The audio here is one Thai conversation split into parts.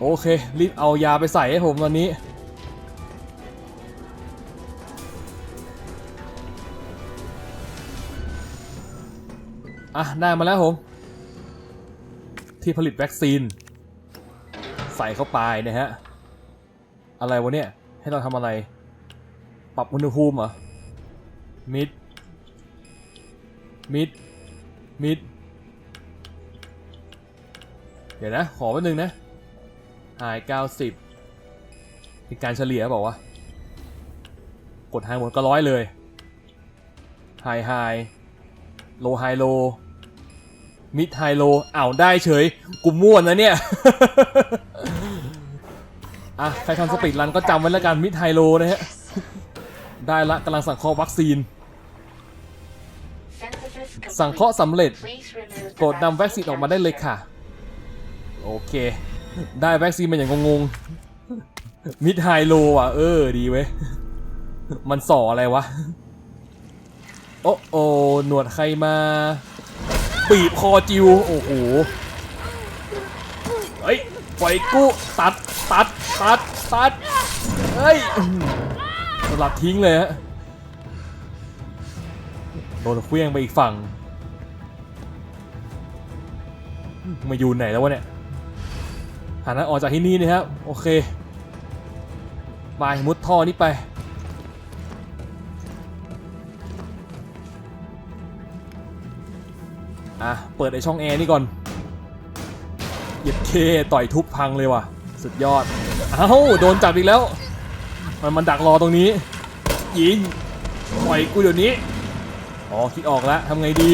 โอเค รีบเอายาไปใส่ให้ผมตอนนี้ อะ ได้มาแล้วผม ที่ผลิตวัคซีน ใส่เข้าไปนะฮะ อะไรวะเนี่ย ให้เราทำอะไร ปรับอุณหภูมิเหรอ มิด มิด มิด เดี๋ยวนะ ขอแป๊บนึงนะ หาย 90 เป็นการเฉลี่ยบอกว่ากดไฮหมดก็ร้อยเลยไฮไฮโลไฮโลมิดไฮโลอ้าวได้เฉย กูม่วนนะเนี่ย อะ ใครทำสปีดรันก็จำไว้แล้วกันมิดไฮโลนะฮะ ได้ละกำลังสั่งเคราะวัคซีน สั่งเคราะสำเร็จกดนำวัคซีนออกมาได้เลยค่ะ โอเค ได้วัคซีนมาอย่างงงๆมิดไฮโลอะ เออ ดีเว้ย มันส่ออะไรวะ โอ้โอหนวดใครมา ปีบคอจิว โอ้โหเฮ้ยปล่อยกู้ตัด ตัด ตัด ตัด เฮ้ยสลับทิ้งเลยฮะโดนเคลี้ยงไปอีกฝั่งมาอยู่ไหนแล้ววะเนี่ย หาทางออกจากที่นี่นะครับโอเคไปมุดท่อนี้ไป อะ เปิดไอช่องแอร์นี่ก่อนเหยียบเคต่อยทุบพังเลยว่ะ สุดยอด เอ้า โดนจับอีกแล้ว มันมันดักรอตรงนี้ ยิงปล่อยกูเดี๋ยวนี้ อ๋อ คิดออกแล้วทำไงดี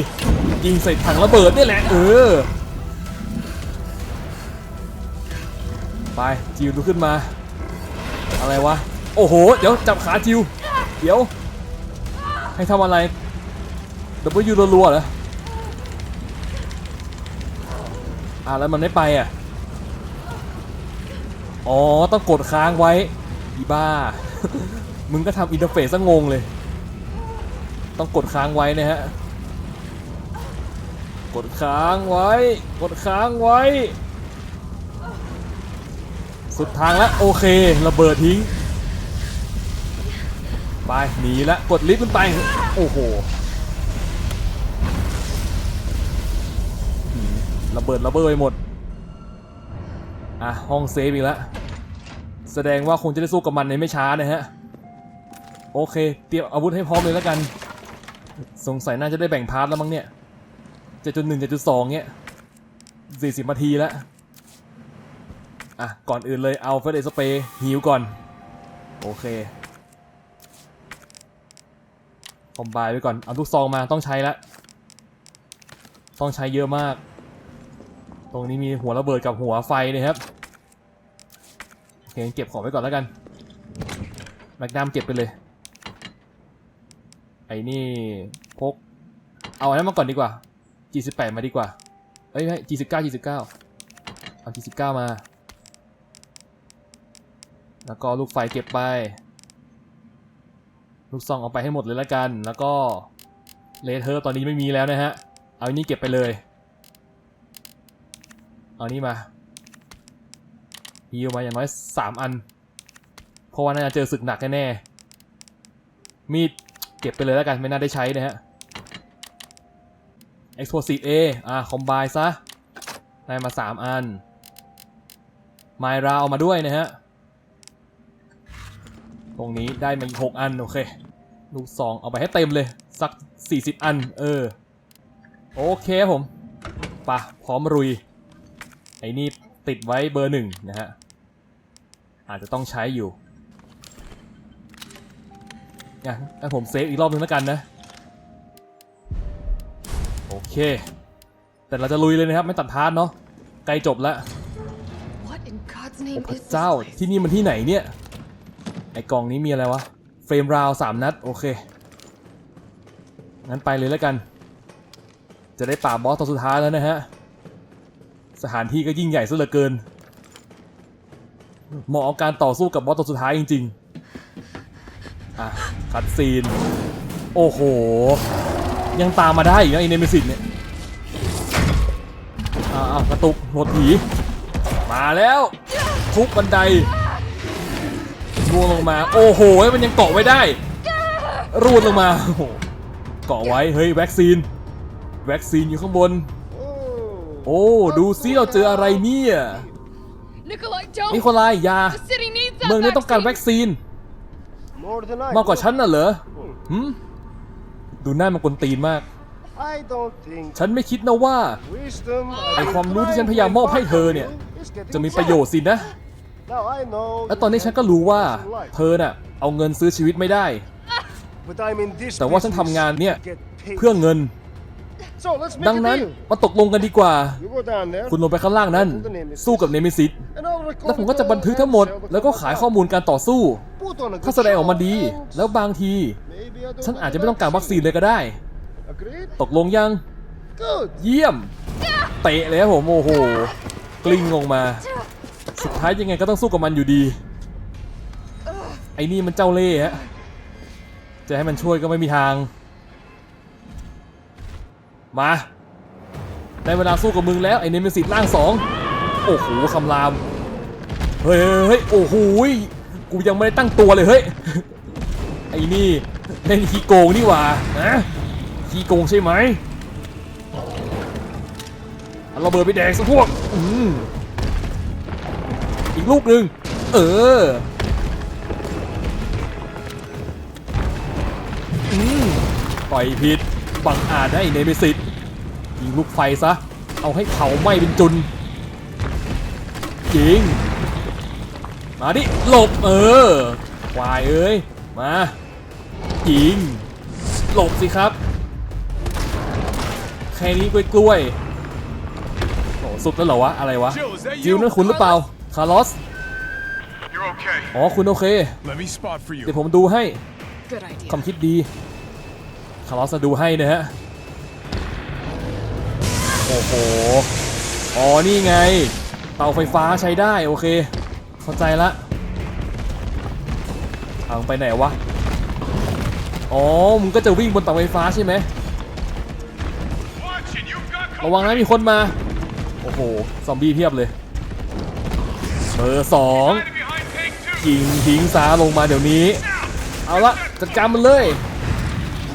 ยิงใส่ถังระเบิดนี่แหละ เออ ไปจิวลุกขึ้นมา อะไรวะ โอ้โห เดี๋ยวจับขาจิว เดี๋ยว ให้ทำอะไรดับเบิลยูรัวๆเหรออะแล้วมันไม่ไปอะ อ๋อ ต้องกดค้างไว้ อีบ้า มึงก็ทำอินเทอร์เฟซซะงงเลย ต้องกดค้างไว้นะฮะ กดค้างไว้ กดค้างไว้ สุดทางแล้วโอเคระเบิดทิ้งไปหนีแล้วกดลิฟต์ขึ้นไปโอ้โหระเบิดระเบิดไปหมดอะห้องเซฟอีกแล้วแสดงว่าคงจะได้สู้กับมันในไม่ช้านะฮะโอเค เตรียมอาวุธให้พร้อมเลยแล้วกัน สงสัยน่าจะได้แบ่งพาร์ทแล้วมั้งเนี่ย7.1 7.2เนี่ย40นาทีแล้ว อะ ก่อนอื่นเลยเอาเฟสเอสเปย์ฮิวก่อน โอเค คอมไบไว้ก่อน เอาทุกซองมาต้องใช้ล้วต้องใช้เยอะมาก ตรงนี้มีหัวระเบิดกับหัวไฟนะครับ โอเคเก็บของไว้ก่อนแล้วกัน แมกนัมเก็บไปเลย ไอ้นี่พก เอาอันนั้นมาก่อนดีกว่า G18 มาดีกว่า เอ้ยไม่ G19 G19 เอา G19 มา แล้วก็ลูกไฟเก็บไป ลูกซองเอาไปให้หมดเลยละกัน แล้วก็เลเทอร์ตอนนี้ไม่มีแล้วนะฮะ เอาอันนี้เก็บไปเลย เอานี่มาฮิวมาอย่างน้อยสามอัน เพราะว่าน่าจะเจอศึกหนักแน่ๆมีดเก็บไปเลยแล้วกันไม่น่าได้ใช้นะฮะ Explosive A อ่าคอมไบซะ ได้มา 3 อัน ไมราเอามาด้วยนะฮะ ตรงนี้ได้มาอีก6อัน โอเค ลูกซองเอาไปให้เต็มเลย สัก40อัน เออ โอเคครับผมปะพร้อมรุย ไอ้นี่ติดไว้เบอร์หนึ่งนะฮะ อาจจะต้องใช้อยู่อะงั้นผมเซฟอีกรอบนึงแล้วกันนะ โอเค แต่เราจะลุยเลยนะครับ ไม่ตัดพาร์ทเนาะใกล้จบแล้ว What in God's โอ้ name พระ is this เจ้า place? ที่นี่มันที่ไหนเนี่ย ไอกล่องนี้มีอะไรวะ เฟรมราวสามนัด โอเค งั้นไปเลยแล้วกัน จะได้ปราบบอสตัวสุดท้ายแล้วนะฮะ สถานที่ก็ยิ่งใหญ่ซะเหลือเกิน เหมาะกับการต่อสู้กับบอสตัวสุดท้ายจริง ๆ อะ คัดซีน โอ้โห ยังตามมาได้อีกนะอินเนมิสิตเนี่ยอ่าอ่ากระตุกหมดผี มาแล้ว ทุบบันได ร่วงลงมา โอ้โห มันยังเกาะไว้ได้ รูดลงมาโอ้โหเกาะไว้ เฮ้ย วัคซีน วัคซีนอยู่ข้างบน โอ้ ดูซิเราเจออะไรเนี่ย Nikolai, don't. นิโคลายอยา The city needs that เมืองนี้ต้องการวัค vaccine. ซีน More than I มากกว่า do. ฉันน่ะเหรอหืมดูหน้ามันกวนตีนมาก I don't think ฉันไม่คิดนะว่า wisdom ไอความรู้ที่ฉันพยายามมอบให้เธอเนี่ย is getting จะมีประโยชน์สินะ Now I know และตอนนี้ฉันก็รู้ว่า เธอน่ะเอาเงินซื้อชีวิตไม่ได้ But I'm in this แต่ว่าฉันทำงานเนี่ย business to get paid. เพื่อเงิน So let's make ดัง a นั้น deal. มาตกลงกันดีกว่า You go down there คุณลงไปข้างล่างนั้น สู้กับเนมิซิส and I'll record แล้วผมก็จะ it all บันทึกทั้งหมด and sell the แล้วก็ขายข้อมูลการต่อสู้ Put on a good ถ้าแสดงออกมาดี show and แล้วบางที maybe I don't ฉัน want อาจจะ the ไม่ต้องการวัคซีนเลยก็ได้ Agreed? ตกลงยัง Good. เยี่ยม เตะเลยครับผมโอ้โห กลิ้งลงมา สุดท้ายยังไงก็ต้องสู้กับมันอยู่ดี ไอ้นี่มันเจ้าเล่ห์ฮะ จะให้มันช่วยก็ไม่มีทาง มา ได้เวลาสู้กับมึงแล้วไอ้เนมิสิตร่างสอง โอ้โหคำราม เฮ้ยเฮ้ยโอ้โหกูยังไม่ได้ตั้งตัวเลยเฮ้ย ไอ้นี่เล่นขี้โกงนี่หว่านะขี้โกงใช่ไหมเอาระเบิดไปแดกซะพวก อืม อีกลูกหนึ่งเอออืมปล่อยผิด บังอาจให้เนมิสิตยิงลูกไฟซะ เอาให้เผาไหม้เป็นจุนยิง มาดิ หลบเออควายเอ้ย มายิง หลบสิครับ แค่นี้กล้วยๆโอ้สุดแล้วเหรอวะ อะไรวะ Jill, is that you? จิวนั่นคุณหรือเปล่า คาร์ลอส You're okay. อ๋อ คุณโอเค Let me spot for you. เดี๋ยวผมดูให้ Good idea. ความคิดดี คาร์ลอสจะดูให้นะฮะ โอ้โห อ๋อ นี่ไง เตาไฟฟ้าใช้ได้ โอเค เข้าใจละทางไปไหนวะ อ๋อ มึงก็จะวิ่งบนเตาไฟฟ้าใช่ไหม Watch it. You've got ระวังนะมีคนมา โอ้โห ซอมบี้เพียบเลย เบอร์สองยิงทิ้งซาลงมาเดี๋ยวนี้ เอาละจัดการมันเลย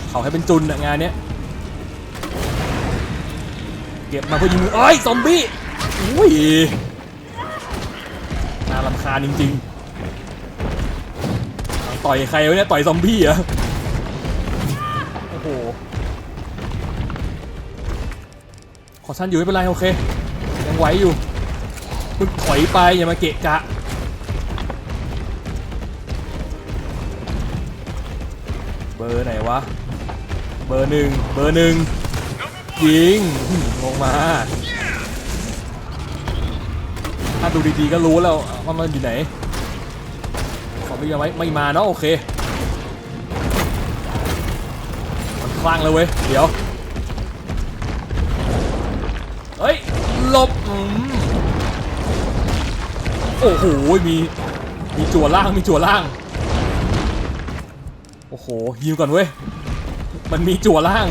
เขาให้เป็นจุนอะงานเนี้ยเก็บมาเพื่อยิงมือเอ้ยซอมบี้อุ้ยน่ารำคาญจริงๆ ต่อยใครวะเนี่ยต่อยซอมบี้เหรอะโอ้โหขอชั้นอยู่ไม่เป็นไรโอเค ยังไหวอยู่ มึงถอยไปอย่ามาเกะกะเบอร์ไหนวะ เบอร์หนึ่งเบอร์หนึ่งยิงลงมาถ้าดูดีๆก็รู้แล้วว่ามันอยู่ไหนขอไม่ยังไว้ไม่มาเนาะโอเค มันคลั่งเลยเว้ย เดี๋ยว โอ้โหมีมีจั่วล่างมีจั่วล่าง โอ้โหฮิวก่อนเว้ย มันมีจั่วล่าง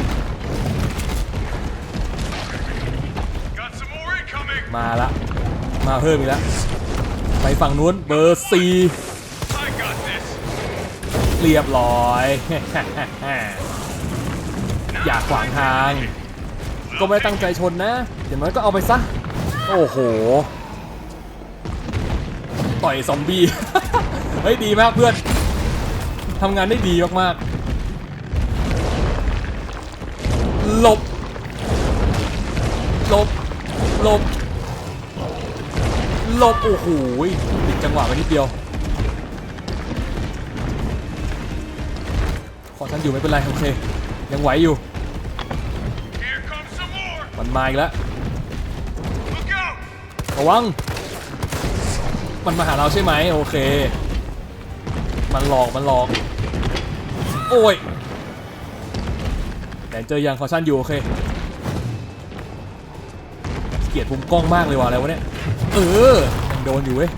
มาละ มาเพิ่มอีกแล้วไปฝั่งนู้นเบอร์สี่ I got this. เรียบร้อย อย่าขวางทาง ก็ไม่ตั้งใจชนนะเดี๋ยวมันก็เอาไปซะ โอ้โห ต่อยซอมบี้ เฮ้ยดีมากเพื่อนทำงานได้ดีมากๆหลบหลบหลบหลบโอ้โหติดจังหวะไปนิดเดียว ขอฉันอยู่ไม่เป็นไรโอเค ยังไหวอยู่ มันมาอีกแล้วระวัง มันมาหาเราใช่ไหมโอเค มันหลอกมันหลอก โอ้ยแต่เจอยังคอชั่นอยู่โอเค เกียดมุมกล้องมากเลยว่ะอะไรวะเนี่ย เออยังโดนอยู่เว้ย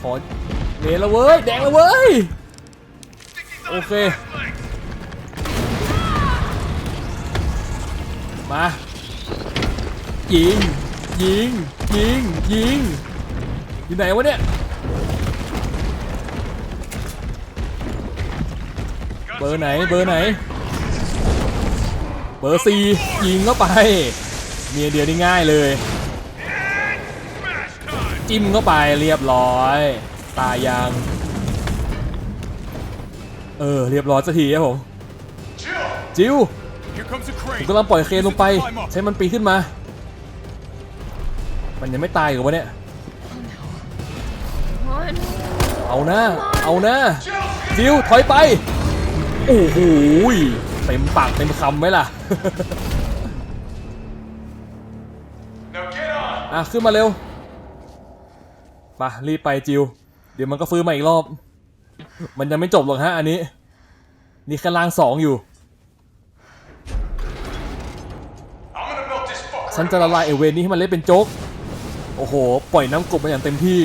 ขอเดนแล้วเว้ย แดงแล้วเว้ย โอเค มายิงยิงยิงยิงอยู่ไหนวะเนี่ยเบอร์ไหนเบอร์ไหน เบอร์สี่ยิงเข้าไป เมียเดียวนี่ง่ายเลย จิ้มเข้าไปเรียบร้อย ตายยัง เออ เรียบร้อยสักทีครับผม จิว ผม crane. กำลังปล่อยเครนลงไป Use it to climb up. ใช้มันปีนขึ้นมา มันยังไม่ตายเหรอวะเนี่ย One. เอาหน้า เอาหน้าจิวถอยไป โอ้โหยเต็มปากเต็มคำไหมล่ะ Now get on. อะขึ้นมาเร็วไปะรีบไปจิว เดี๋ยวมันก็ฟื้นมาอีกรอบ มันยังไม่จบหรอกฮะอันนี้ นี่แค่ล่างสองอยู่ ฉันจะละลายเอเวนนี้ให้มันเล่นเป็นโจ๊ก โอ้โห ปล่อยน้ำกบมาอย่างเต็มที่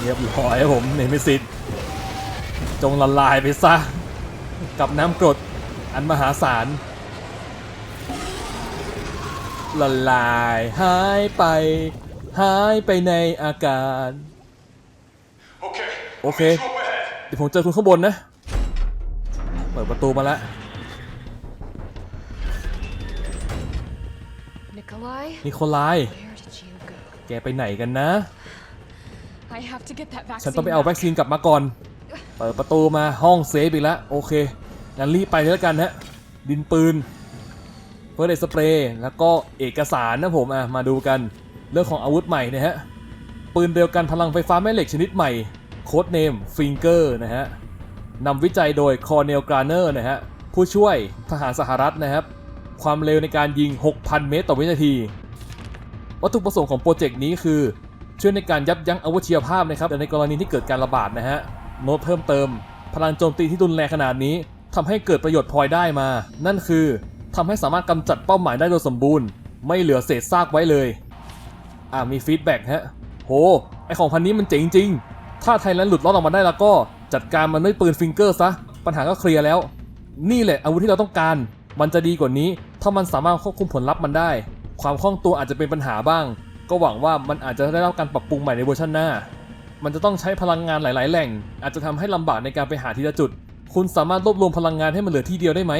เรียบร้อยครับผมเนมิสิตจงละลายไปซะ กับน้ำกรดอันมหาศาล ละลายหายไป หายไปในอากาศ Okay. Okay. Meet you up ahead. เดี๋ยวผมเจอคุณข้างบนนะ เปิดประตูมาแล้ว Nikolai, นี่คนร้าย where did you go? แกไปไหนกันนะ I have to get that vaccine. ฉันต้องไปเอา back. วัคซีนกลับมาก่อน เปิดประตูมาห้องเซฟอีกแล้ว โอเค งั้นรีบไปเลยแล้วกันฮะดินปืนเฟิร์สเอสเปรย์แล้วก็เอกสารนะผมอะมาดูกัน เรื่องของอาวุธใหม่นะฮะ ปืนเดียวกันพลังไฟฟ้าแม่เหล็กชนิดใหม่ โค้ดเนมฟิงเกอร์นะฮะนำวิจัยโดยคอร์เนลกราเนอร์นะฮะ ผู้ช่วยทหารสหรัฐนะครับ ความเร็วในการยิง 6,000 เมตรต่อวินาที วัตถุประสงค์ของโปรเจกต์นี้คือ ช่วยในการยับยั้งอาวุธชีวภาพนะครับแต่ในกรณีที่เกิดการระบาดนะฮะโน้ตเพิ่มเติม พลังโจมตีที่รุนแรงขนาดนี้ทำให้เกิดประโยชน์พลอยได้มา นั่นคือทำให้สามารถกำจัดเป้าหมายได้โดยสมบูรณ์ ไม่เหลือเศษซากไว้เลยอ่ามีฟีดแบ็กฮะโหไอของพันนี้มันเจ๋งจริงถ้าไทยแลนด์หลุดรอดออกมาได้แล้วก็จัดการมันด้วยปืนฟิงเกอร์ซะปัญหาก็เคลียร์แล้ว นี่แหละอาวุธที่เราต้องการ มันจะดีกว่านี้ ถ้ามันสามารถควบคุมผลลัพธ์มันได้ ความคล่องตัวอาจจะเป็นปัญหาบ้าง ก็หวังว่ามันอาจจะได้รับการปรับปรุงใหม่ในเวอร์ชันหน้า มันจะต้องใช้พลังงานหลาย ๆ แหล่ง อาจจะทำให้ลำบากในการไปหาทีละจุด คุณสามารถรวบรวมพลังงานให้มันเหลือที่เดียวได้ไหม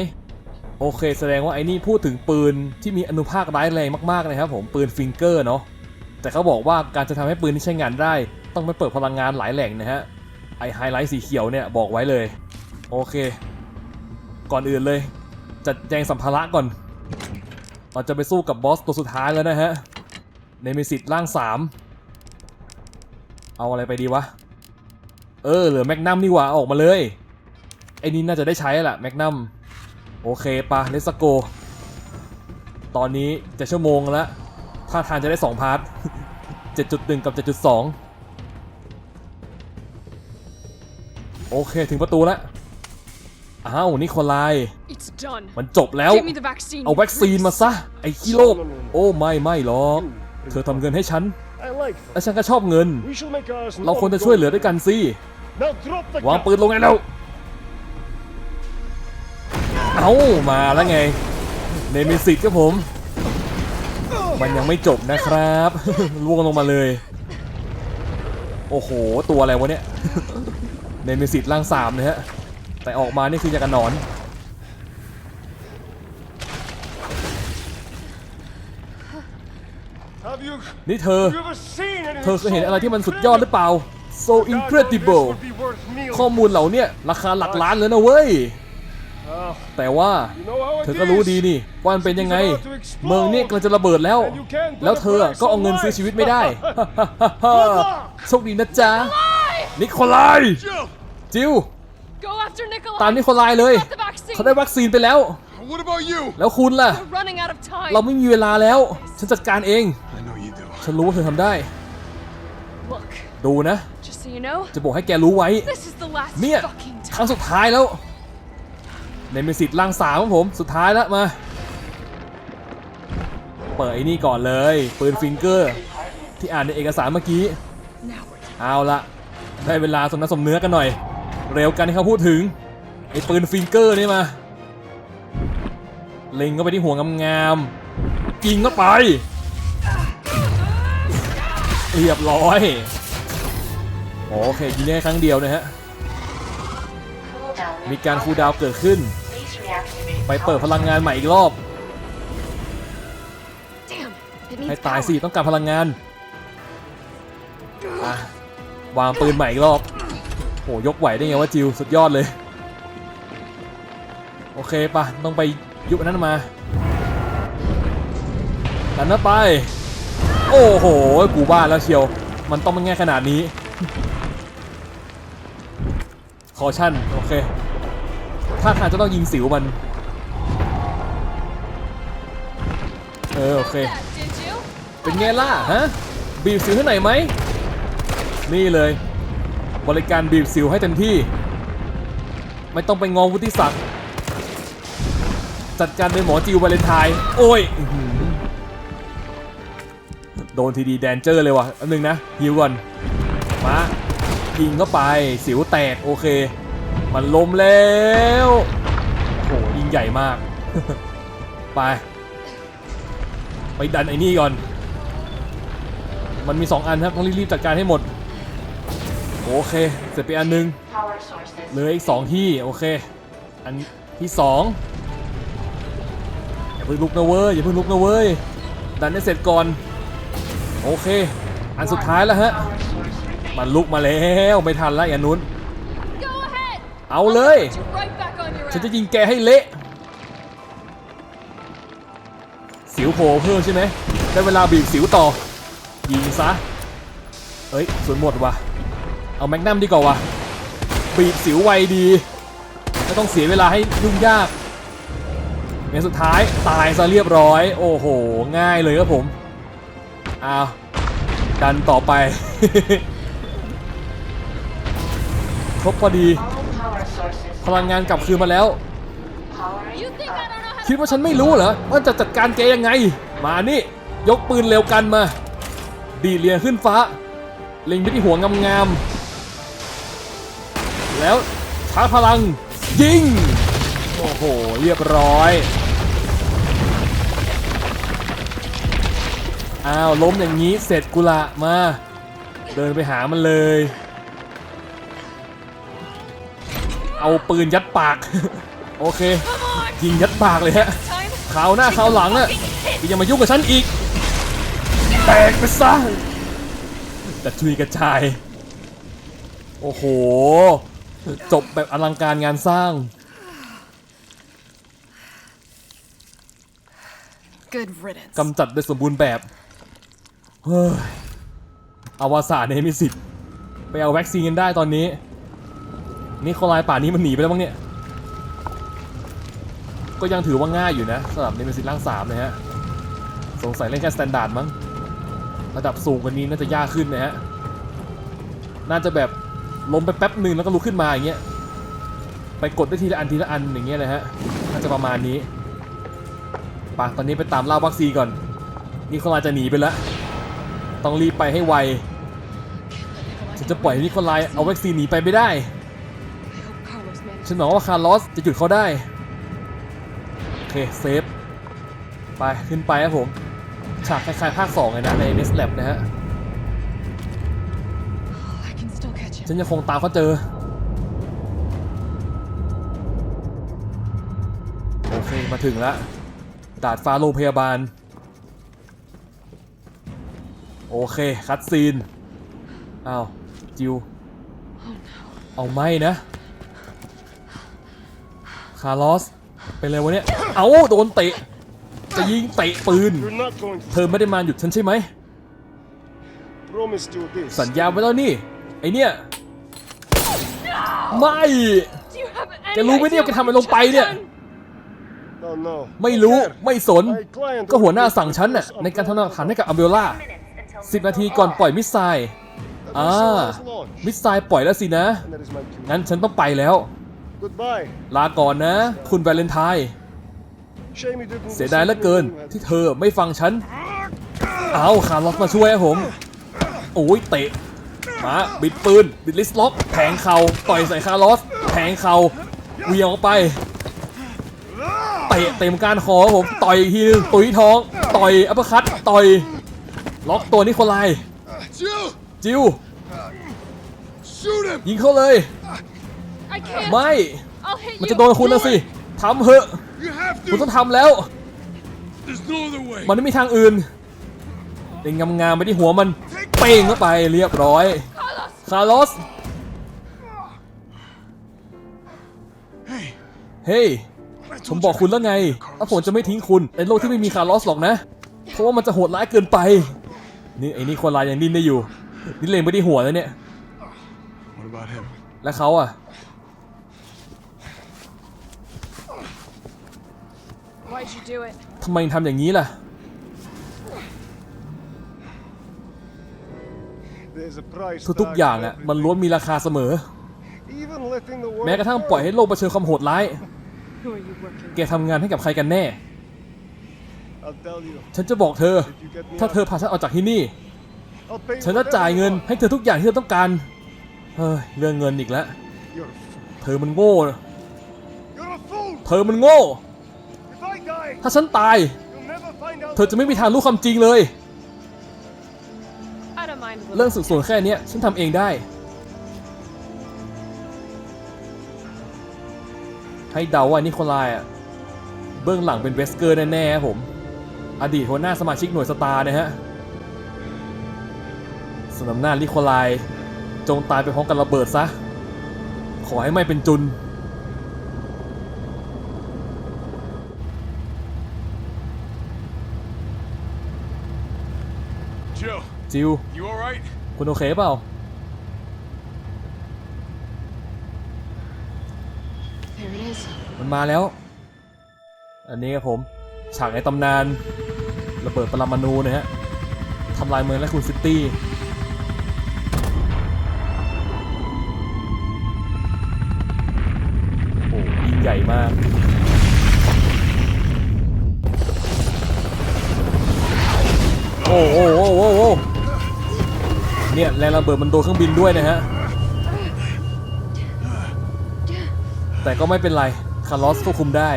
โอเค แสดงว่าไอ้นี่พูดถึงปืนที่มีอนุภาคร้ายแรงมาก ๆ นะครับผมปืนฟิงเกอร์เนาะ แต่เขาบอกว่าการจะทำให้ปืนที่ใช้งานได้ ต้องไปเปิดพลังงานหลายแหล่งนะฮะ ไอไฮไลท์สีเขียวเนี่ยบอกไว้เลย โอเค ก่อนอื่นเลย จัดแจงสัมภาระก่อน เราจะไปสู้กับบอสตัวสุดท้ายแล้วนะฮะในมิสิตร่าง3เอาอะไรไปดีวะ เออเหลือแมกนัมนี่หว่าออกมาเลยไอ้นี่น่าจะได้ใช้แหละแมกนัมโอเคปะเลสโก ตอนนี้จะชั่วโมงแล้วถ้าทานจะได้ 2 พาร์ท 7.1 กับ 7.2 โอเคถึงประตูแล้วอ้าว นี่คนลาย มันจบแล้ว Give me the vaccine. เอาวัคซีนมาซะ ไอ้ขี้โลก โอ้ไม่ไม่หรอก เธอทำเงินให้ฉัน I like และ that. ฉันก็ชอบเงิน We shall make ours เราควรจะช่วยเหลือด้วยกันสิ Now drop the วาง gun. ปืนลงไงแล้ว เอามาแล้วไง เนมิสิตครับผม มันยังไม่จบนะครับล่วงลงมาเลย โอ้โห ตัวอะไรวะเนี่ย เนมิสิตร่างสามนะฮะ แต่ออกมานี่คือยังกันหนอน Have you, นี่เธอ have you ever seen anything เธอเคยเห็น so อะไรที่มันสุดยอดหรือเปล่า so God, incredible this would be worth millions. ข้อมูลเหล่าเนี้ยราคาหลักล้านเลยนะเว้ย Ah, แต่ว่า you know how it เธอก็รู้ is. ดีนี่ว่ามันเป็นยังไง เมืองเนี่ยกำลังจะระเบิดแล้ว แล้วเธอก็เอาเงินซื้อชีวิตไม่ได้โชคดีนะจ๊ะ นิโคลาย Jill, จิว Go after Nikolai. ตามนิโคลายเลย Got the vaccine. เขาได้วัคซีนไปแล้ว what about you? แล้วคุณล่ะ We're running out of time. เราไม่มีเวลาแล้ว ฉันจัดการเอง ฉันรู้ว่าเธอทำได้ Look, ดูนะ just so you know, จะบอกให้แกรู้ไว้ this is the last เนี่ย fucking ครั้ time. งสุดท้ายแล้ว ในเมสิตล่างสามของผม สุดท้ายแล้วมา เปิดไอ้นี่ก่อนเลย ปืนฟิงเกอร์ ที่อ่านในเอกสารเมื่อกี้ Now we're เอาละได้เวลาสมน้ำสมเนื้อกันหน่อย เร็วกันที่เขาพูดถึง ไอ้ปืนฟิงเกอร์นี่มา เล็งเข้าไปที่หัวงามๆยิงเข้าไป เรียบร้อยโอเคยิงได้ครั้งเดียวนะฮะ มีการคูลดาวน์เกิดขึ้น ไปเปิดพลังงานใหม่อีกรอบ ให้ตายสิต้องการพลังงานวางปืนใหม่อีกรอบโหยกไหวได้ไงว่าจิวสุดยอดเลย โอเคปะต้องไปยุบนั้นมาดันหน้าไป โอ้โห กูบ้าแล้วเชียว มันต้องมันง่ายขนาดนี้ คอชั่น โอเค ถ้าทางจะต้องยิงสิวมัน เออ โอเค เป็นไงล่ะ ฮะ บีบสิวให้หนไหม นี่เลย บริการบีบสิวให้เต็มที่ ไม่ต้องไปงอวุฒิศักดิ์จัดการเป็นหมอจิววาเลนไทน์โอ้ย โดนทีดีแดนเจอร์เลยว่ะอันนึงนะฮิวก่อนมายิงเข้าไปสิวแตกโอเค มันล้มแล้วโอ้โหยิงใหญ่มาก ไป ไปดันไอ้นี่ก่อน มันมี 2 อันครับต้องรีบๆจัดการให้หมด โอเค เสร็จไปอันหนึงเหลืออีก 2 ที่ โอเค อันที่2อย่าเพิ่งลุกนะเว้ยอย่าเพิ่งลุกนะเว้ยดันให้เสร็จก่อน โอเค อันสุดท้ายแล้วฮะ มันลุกมาแล้วไม่ทันแล้วอันนู้น เอาเลย ฉันจะยิงแกให้เละสิวโผล่เพิ่มใช่ไหมได้เวลาบีบสิวต่อ ยิงซะเฮ้ยส่วนหมดว่ะ เอาแมกนัมดีกว่าวะบีบสิวไวดี ไม่ต้องเสียเวลาให้ยุ่งยากเมนสุดท้ายตายซะเรียบร้อย โอ้โห ง่ายเลยครับผม อ้าวดันต่อไป ครบพอดี พลังงานกลับคืนมาแล้ว คิดว่าฉันไม่รู้เหรอว่าจะจัดการแกยังไง มานี่ ยกปืนเร็วกันมา ดีเรียขึ้นฟ้า เล็งไปที่หัวงามๆ แล้วชาร์จพลังยิง โอ้โห เรียบร้อย อ้าวล้มอย่างนี้เสร็จกุละมา เดินไปหามันเลย เอาปืนยัดปาก โอเค ยิงยัดปากเลยฮะ time? ขาวหน้าขาวหลังอะอย่ามายุ่งกับฉันอีก แตกไปซะกระจุยกระจาย โอ้โห จบแบบอลังการงานสร้าง Good riddance. กำจัดได้สมบูรณ์แบบ เฮ้ยอวสานเนมิสิตไปเอาวัคซีนกันได้ตอนนี้ นี่โคลายป่านี้มันหนีไปแล้วมั้งเนี่ย ก็ยังถือว่าง่ายอยู่นะสำหรับเนมิสิตร่างสามนะฮะ สงสัยเล่นแค่สแตนดาร์ดมั้ง ระดับสูงกว่านี้น่าจะยากขึ้นนะฮะ น่าจะแบบล้มไปแป๊บหนึ่งแล้วก็ลุกขึ้นมาอย่างเงี้ย ไปกดได้ทีละอันทีละอันอย่างเงี้ยนะฮะ น่าจะประมาณนี้ปะตอนนี้ไปตามล่าวัคซีนก่อน นี่เขาลายจะหนีไปแล้ว ต้องรีบไปให้ไวฉันจะปล่อยนิโคลายเอาวัคซีนหนีไปไม่ได้ ฉันหวังว่าคาร์ลอสจะหยุดเขาได้ โอเค เซฟ ไป ขึ้นไปครับผม ฉากคล้ายๆภาค2เลยนะใน Next Lab นะฮะ ฉันยังคงตามเขาเจอ โอเค มาถึงแล้วดาดฟ้าโรงพยาบาล โอเค คัดซีน อ้าว จิว เอาไม่นะ คาร์ลอส เป็นไรวะเนี่ย เอาโดนเตะ จะยิงเตะปืน You're not going เธอไม่ได้มาหยุดฉันใช่ไหม to promise to this. สัญญาไว้แล้วนี่ ไอเนี่ย ไม่ Do you have แก any รู้ไหมเนี่ย idea แก what ทำอะไร you ลงไป just เนี่ย done? No, no. ไม่รู้ ไม่สน My client ก็หัวหน้าสั่งฉันน่ะในการทำหลักฐานให้กับอัมเบล่า 10 นาทีก่อนปล่อยมิสไซล์ The อ่า missile was launched, มิสไซล์ปล่อยแล้วสินะ and that is my cue. งั้นฉันต้องไปแล้ว Goodbye. ลาก่อนนะ คุณวาเลนไทน์ Shame you didn't เสียดายเหลือ listen to เกิน me when you had ที่เธอไม่ฟังฉัน เอาคาร์ลอสมาช่วยครับผม โอ้ยเตะ มาบิดปืน บิดลิสล็อกแทงเข่าต่อยใส่คาร์ลอสแทงเข่าเหวียงออกไป เตะเต็มก้านคอครับผม ต่อยอีกทีนึง ตุ้ยท้อง ต่อยอัปเปอร์คัตต่อย ล็อกตัวนิโคลาย Jill! จิว Shoot him! ยิงเข้าเลย I can't. ไม่ I'll hit มัน you. จะโดนคุณนะสิทำเหอะ You have คุณต้อ to! งทำแล้ว There's no other way! มันไม่มีทางอื่นเล็งงามๆไปที่หัวมัน เป้งเข้าไปเรียบร้อย คาร์ลอส Hey, เฮ้ย I ผม told บอก you คุณแล้วไงว่าผมจะไม่ทิ้งคุณในโลกที่ไม่มีคาร์ลอสหรอกนะ เพราะว่ามันจะโหดร้ายเกินไป นี่ไอ้นี่คนลายยังดิ้นได้อยู่นี่เล็งไปที่หัวแล้วเนี่ย What about him? และเขาอะ Why'd you do it? ทำไมทำอย่างนี้ล่ะ There's a price ทุก tag ๆ อย่าง for อะมัน everything. ล้วนมีราคาเสมอ Even letting the world แม้กระทั่งปล่อยให้โลกเผชิญความโหดร้าย Who are you working แกทำงานให้กับใครกันแน่ I'll tell you. ฉันจะบอกเธอ If you get me ถ้า out, เธอพาฉันออกจากที่นี่ I'll pay ฉันจะ whatever จ่าย you เงิน want. ให้เธอทุกอย่างที่เธอต้องการ เฮ้ย เรื่องเงินอีกแล้ว You're a fool. เธอมันโง่ You're a fool. เธอมันโง่ If I die, ถ้าฉันตาย you'll never find out. เธอจะไม่มีทางรู้ความจริงเลย I don't mind a little. เรื่องสุดส่วนแค่เนี้ยฉันทำเองได้ ให้เดาว่านิโคลายอะเบื้องหลังเป็นเวสเกอร์แน่ๆครับผม อดีตหัวหน้าสมาชิกหน่วยสตาร์นะฮะสนำหน้านิโคลาย จงตายไปพร้อมกับระเบิดซะ ขอให้ไม่เป็นจุน Jill, จิว you alright? คุณโอเคเปล่า There it is. มันมาแล้ว อันนี้ครับผม ฉากในตำนาน ระเบิดปรมาณูนะฮะทำลายเมืองและคุณซิตี้โอ้ยิ่งใหญ่มากโอ้โอ้โอ้โอ้โอ้เนี่ยแรงระเบิดมันโดนเครื่องบินด้วยนะฮะ แต่ก็ไม่เป็นไร คาร์ลอสควบคุมได้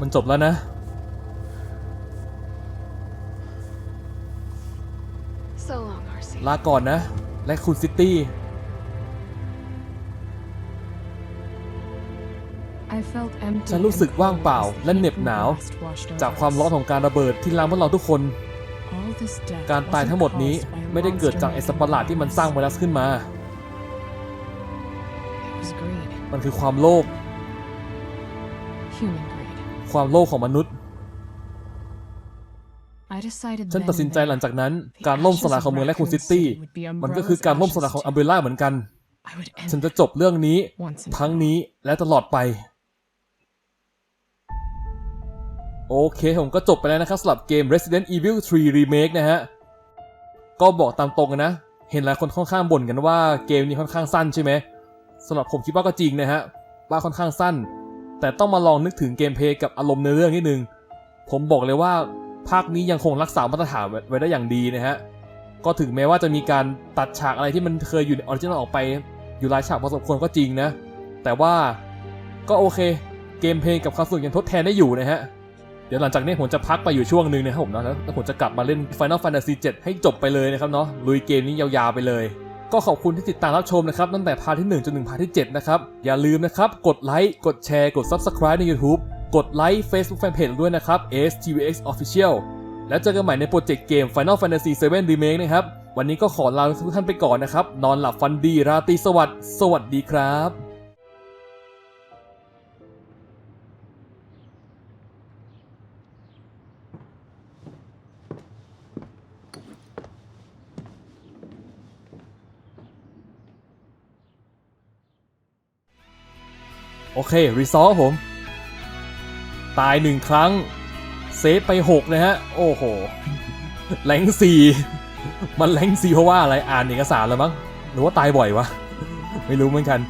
มันจบแล้วนะ So long, RC. ลาก่อนนะ และคุณซิตี้ I felt empty ฉันรู้สึกว่างเปล่า and และเหน็บหนาว blast washed over จากความร้อนของการระเบิดที่ล้างพวกเราทุกคน All this death การตาย wasn't ทั้งหมดนี้ caused by a ไม่ได้เกิดจากไอ monster สัตว์ประหลาดที่มันสร้างไวรัสขึ้นมา It was greed, มันคือความโลภ human greed. ความโลภของมนุษย์ I decided ฉัน then ตัดสิน and ใจ there หลังจากนั้น the การล่ม ashes สลายของเมืองและคุณ Raccoon ซิตี้ City would be มันก็คือ Umbrella's การล่มสลาย ashes ของ too. อัมเบร่าเหมือนกัน I would end ฉันจะจบเรื่องนี้ once and ทั้งนี้และตลอดไป โอเค ผมก็จบไปแล้วนะครับสำหรับเกม Resident Evil 3 Remake นะฮะ ก็บอกตามตรงกันนะ เห็นหลายคนค่อนข้างบ่นกันว่าเกมนี้ค่อนข้างสั้นใช่ไหมสำหรับผมคิดว่าก็จริงนะฮะว่าค่อนข้างสั้น แต่ต้องมาลองนึกถึงเกมเพลย์กับอารมณ์ในเรื่องนิดนึง ผมบอกเลยว่าภาคนี้ยังคงรักษามาตรฐานไว้ได้อย่างดีนะฮะ ก็ถึงแม้ว่าจะมีการตัดฉากอะไรที่มันเคยอยู่ในออริจินอลออกไป อยู่หลายฉากพอสมควรก็จริงนะ แต่ว่าก็โอเค เกมเพลย์กับคามสนุกยังทดแทนได้อยู่นะฮะ เดี๋ยวหลังจากนี้ผมจะพักไปอยู่ช่วงหนึ่งนะครับผมนะแล้วแล้วผมจะกลับมาเล่น Final Fantasy 7 ให้จบไปเลยนะครับเนาะลุยเกมนี้ยาวๆไปเลย ก็ขอบคุณที่ติดตามรับชมนะครับตั้งแต่พาร์ทที่ 1 จนถึงพาร์ทที่ 7 นะครับ อย่าลืมนะครับ กดไลค์กดแชร์กด Subscribe ใน YouTube กดไลค์ Facebook Fanpage ด้วยนะครับ STVX Official แล้วเจอกันใหม่ในโปรเจกต์เกม Final Fantasy 7 Remake นะครับ วันนี้ก็ขอลาทุกท่านไปก่อนนะครับ นอนหลับฝันดี ราตรีสวัสดิ์ สวัสดีครับ โอเค รีซอสผม ตายหนึ่งครั้ง เซฟไป6นะฮะ โอ้โหแรงสี่มันแรงสี่เพราะว่าอะไรอ่านเอกสารแล้วมั้ง หรือว่าตายบ่อยวะ ไม่รู้เหมือนกัน